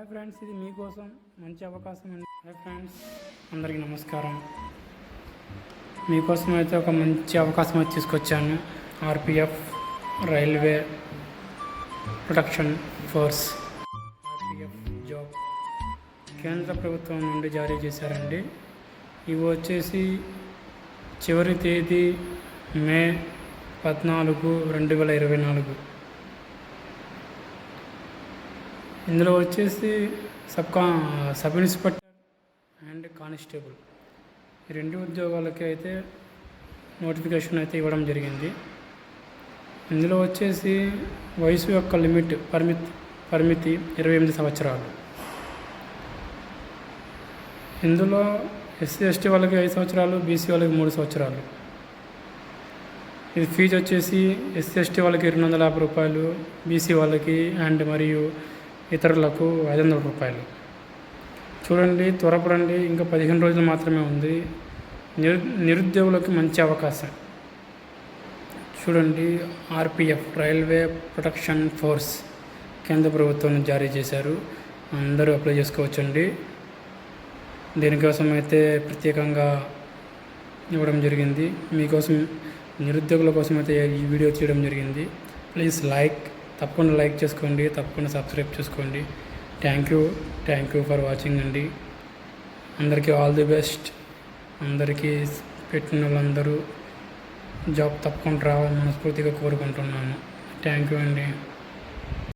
Hi friends ఇది మీకోసం మంచి అవకాశం అండి హాయ్ ఫ్రెండ్స్ అందరికీ నమస్కారం. మీకోసం అయితే ఒక మంచి అవకాశం అయితే తీసుకొచ్చాను. RPF railway protection force. RPF job కేంద్ర ప్రభుత్వం నుండి జారీ చేశారండి. ఇవి వచ్చేసి చివరి తేదీ మే పద్నాలుగు రెండు వేల ఇరవై నాలుగు. ఇందులో వచ్చేసి సబ్ కా సబ్ ఇన్స్పెక్టర్ అండ్ కానిస్టేబుల్. ఈ రెండు ఉద్యోగాలకి అయితే నోటిఫికేషన్ అయితే ఇవ్వడం జరిగింది. ఇందులో వచ్చేసి వయసు యొక్క లిమిట్ పరిమితి పరిమితి ఇరవై ఎనిమిది సంవత్సరాలు. ఇందులో ఎస్సీ ఎస్టీ వాళ్ళకి ఐదు సంవత్సరాలు బీసీ వాళ్ళకి మూడు సంవత్సరాలు. ఇది ఫీజు వచ్చేసి ఎస్సీ ఎస్టీ వాళ్ళకి రెండు వందల యాభై రూపాయలు బీసీ వాళ్ళకి అండ్ మరియు ఇతరులకు ఐదు వందల రూపాయలు. చూడండి త్వరపడండి ఇంకా పదిహేను రోజులు మాత్రమే ఉంది. నిరు నిరుద్యోగులకు మంచి అవకాశం. చూడండి ఆర్పిఎఫ్ రైల్వే ప్రొటెక్షన్ ఫోర్స్ కేంద్ర ప్రభుత్వం జారీ చేశారు. అందరూ అప్లై చేసుకోవచ్చండి. దీనికోసం అయితే ప్రత్యేకంగా ఇవ్వడం జరిగింది. మీకోసం నిరుద్యోగుల కోసం అయితే ఈ వీడియో చేయడం జరిగింది. ప్లీజ్ లైక్ తప్పకుండా లైక్ చేసుకోండి తప్పకుండా సబ్స్క్రైబ్ చేసుకోండి. Thank you thank you for watching అండి. అందరికీ ఆల్ ది బెస్ట్ అందరికీ పెట్టిన వాళ్ళందరూ జాబ్ తప్పకుండా రావాలని మనస్ఫూర్తిగా కోరుకుంటున్నాను. థ్యాంక్ యూ అండి.